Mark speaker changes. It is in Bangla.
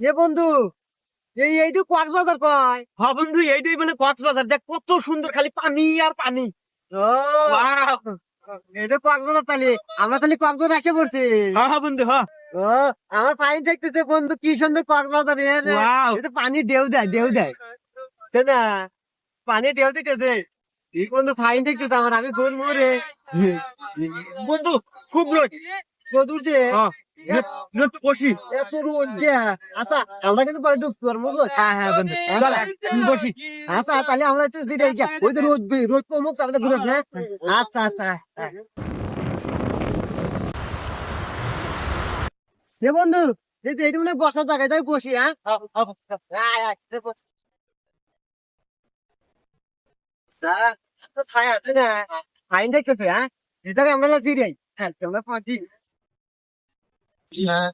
Speaker 1: এ বন্ধু এই এইটু কক্সবাজার কয়?
Speaker 2: হ্যাঁ বন্ধু এইটাই বলে কক্সবাজার দেখ কত সুন্দর খালি পানি আর পানি!
Speaker 1: এটা কক্সবাজার তাহলে আমরা তাহলে কক্সবাজার এসে পড়ছি।
Speaker 2: হ্যাঁ বন্ধু হ্যাঁ
Speaker 1: আমার ফাইন দেখতেছে বন্ধু কি সুন্দর কক্সবাজার এটা পানি ঢেউ দেয় ঢেউ দেয়। তাই না? পানি ঢেউ দিতেছে। এই বন্ধু ফাইন দেখতেছে আমার আমি গোল মোরে।
Speaker 2: বন্ধু খুব রোদ
Speaker 1: কদুর যে? আচ্ছা
Speaker 2: হ্যাঁ হ্যাঁ বন্ধু। আমি বসি।
Speaker 1: আচ্ছা তো আসবে আচ্ছা মানে বসার জায়গায় তাই বসি হ্যাঁ? ছায়া না? ফাইন দেখতেছে হ্যাঁ? এটাকে আমরা জিরাই হ্যাঁ তোমরা পাঁচি হ্যাঁ